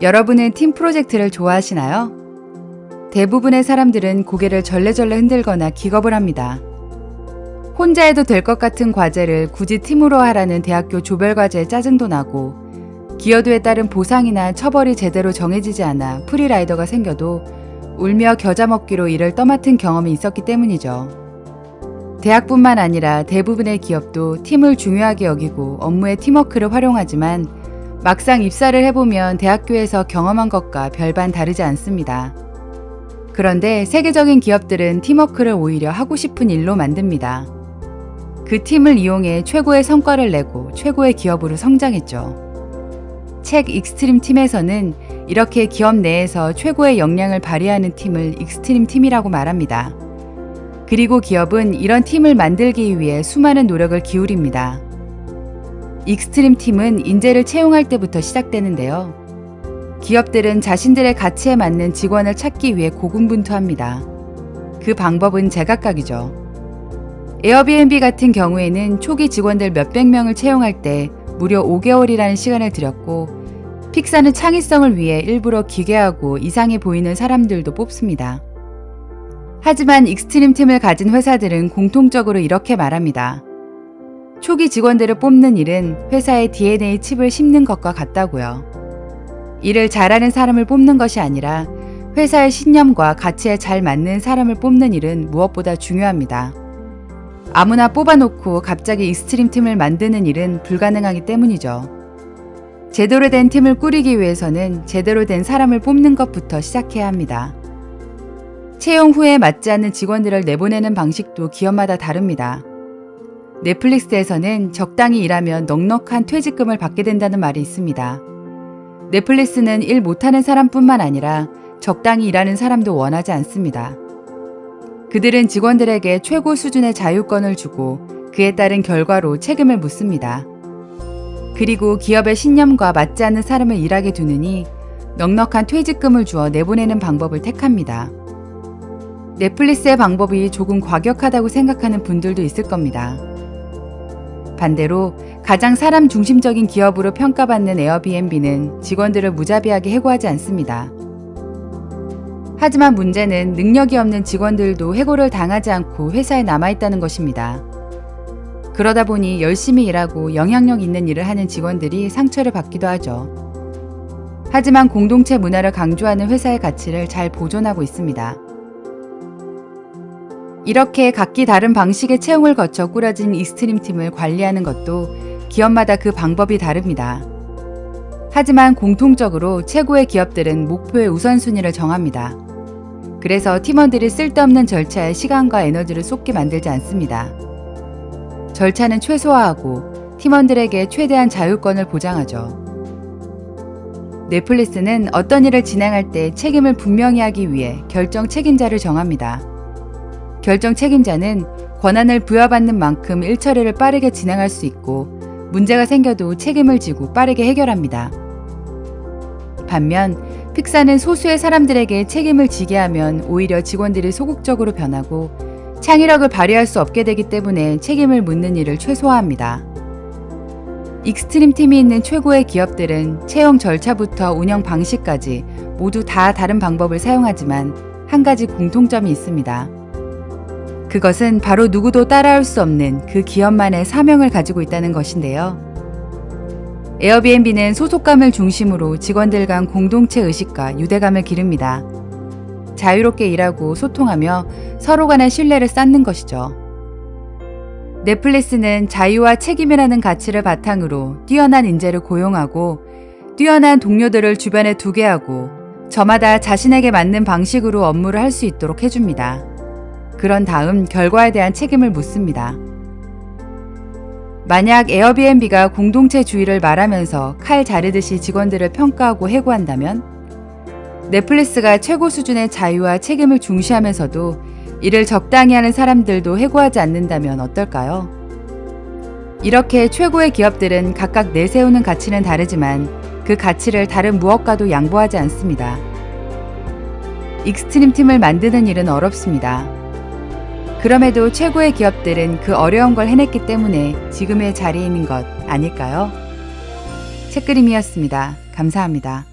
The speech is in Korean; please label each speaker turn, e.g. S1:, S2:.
S1: 여러분은 팀 프로젝트를 좋아하시나요? 대부분의 사람들은 고개를 절레절레 흔들거나 기겁을 합니다. 혼자 해도 될 것 같은 과제를 굳이 팀으로 하라는 대학교 조별 과제에 짜증도 나고 기여도에 따른 보상이나 처벌이 제대로 정해지지 않아 프리라이더가 생겨도 울며 겨자 먹기로 일을 떠맡은 경험이 있었기 때문이죠. 대학뿐만 아니라 대부분의 기업도 팀을 중요하게 여기고 업무에 팀워크를 활용하지만 막상 입사를 해보면 대학교에서 경험한 것과 별반 다르지 않습니다. 그런데 세계적인 기업들은 팀워크를 오히려 하고 싶은 일로 만듭니다. 그 팀을 이용해 최고의 성과를 내고 최고의 기업으로 성장했죠. 책 익스트림 팀에서는 이렇게 기업 내에서 최고의 역량을 발휘하는 팀을 익스트림 팀이라고 말합니다. 그리고 기업은 이런 팀을 만들기 위해 수많은 노력을 기울입니다. 익스트림 팀은 인재를 채용할 때부터 시작되는데요. 기업들은 자신들의 가치에 맞는 직원을 찾기 위해 고군분투합니다. 그 방법은 제각각이죠. 에어비앤비 같은 경우에는 초기 직원들 몇백 명을 채용할 때 무려 5개월이라는 시간을 들였고 픽사는 창의성을 위해 일부러 기괴하고 이상해 보이는 사람들도 뽑습니다. 하지만 익스트림 팀을 가진 회사들은 공통적으로 이렇게 말합니다. 초기 직원들을 뽑는 일은 회사의 DNA 칩을 심는 것과 같다고요. 일을 잘하는 사람을 뽑는 것이 아니라 회사의 신념과 가치에 잘 맞는 사람을 뽑는 일은 무엇보다 중요합니다. 아무나 뽑아놓고 갑자기 익스트림 팀을 만드는 일은 불가능하기 때문이죠. 제대로 된 팀을 꾸리기 위해서는 제대로 된 사람을 뽑는 것부터 시작해야 합니다. 채용 후에 맞지 않는 직원들을 내보내는 방식도 기업마다 다릅니다. 넷플릭스에서는 적당히 일하면 넉넉한 퇴직금을 받게 된다는 말이 있습니다. 넷플릭스는 일 못하는 사람뿐만 아니라 적당히 일하는 사람도 원하지 않습니다. 그들은 직원들에게 최고 수준의 자유권을 주고 그에 따른 결과로 책임을 묻습니다. 그리고 기업의 신념과 맞지 않는 사람을 일하게 두느니 넉넉한 퇴직금을 주어 내보내는 방법을 택합니다. 넷플릭스의 방법이 조금 과격하다고 생각하는 분들도 있을 겁니다. 반대로 가장 사람 중심적인 기업으로 평가받는 에어비앤비는 직원들을 무자비하게 해고하지 않습니다. 하지만 문제는 능력이 없는 직원들도 해고를 당하지 않고 회사에 남아있다는 것입니다. 그러다 보니 열심히 일하고 영향력 있는 일을 하는 직원들이 상처를 받기도 하죠. 하지만 공동체 문화를 강조하는 회사의 가치를 잘 보존하고 있습니다. 이렇게 각기 다른 방식의 채용을 거쳐 꾸려진 이스트림 팀을 관리하는 것도 기업마다 그 방법이 다릅니다. 하지만 공통적으로 최고의 기업들은 목표의 우선순위를 정합니다. 그래서 팀원들이 쓸데없는 절차에 시간과 에너지를 쏟게 만들지 않습니다. 절차는 최소화하고 팀원들에게 최대한 자율권을 보장하죠. 넷플릭스는 어떤 일을 진행할 때 책임을 분명히 하기 위해 결정 책임자를 정합니다. 결정 책임자는 권한을 부여받는 만큼 일처리를 빠르게 진행할 수 있고 문제가 생겨도 책임을 지고 빠르게 해결합니다. 반면 픽사는 소수의 사람들에게 책임을 지게 하면 오히려 직원들이 소극적으로 변하고 창의력을 발휘할 수 없게 되기 때문에 책임을 묻는 일을 최소화합니다. 익스트림 팀이 있는 최고의 기업들은 채용 절차부터 운영 방식까지 모두 다 다른 방법을 사용하지만 한 가지 공통점이 있습니다. 그것은 바로 누구도 따라올 수 없는 그 기업만의 사명을 가지고 있다는 것인데요. 에어비앤비는 소속감을 중심으로 직원들 간 공동체 의식과 유대감을 기릅니다. 자유롭게 일하고 소통하며 서로 간의 신뢰를 쌓는 것이죠. 넷플릭스는 자유와 책임이라는 가치를 바탕으로 뛰어난 인재를 고용하고 뛰어난 동료들을 주변에 두게 하고 저마다 자신에게 맞는 방식으로 업무를 할 수 있도록 해줍니다. 그런 다음 결과에 대한 책임을 묻습니다. 만약 에어비앤비가 공동체 주의를 말하면서 칼 자르듯이 직원들을 평가하고 해고한다면 넷플릭스가 최고 수준의 자유와 책임을 중시하면서도 이를 적당히 하는 사람들도 해고하지 않는다면 어떨까요? 이렇게 최고의 기업들은 각각 내세우는 가치는 다르지만 그 가치를 다른 무엇과도 양보하지 않습니다. 익스트림 팀을 만드는 일은 어렵습니다. 그럼에도 최고의 기업들은 그 어려운 걸 해냈기 때문에 지금의 자리에 있는 것 아닐까요? 책그림이었습니다. 감사합니다.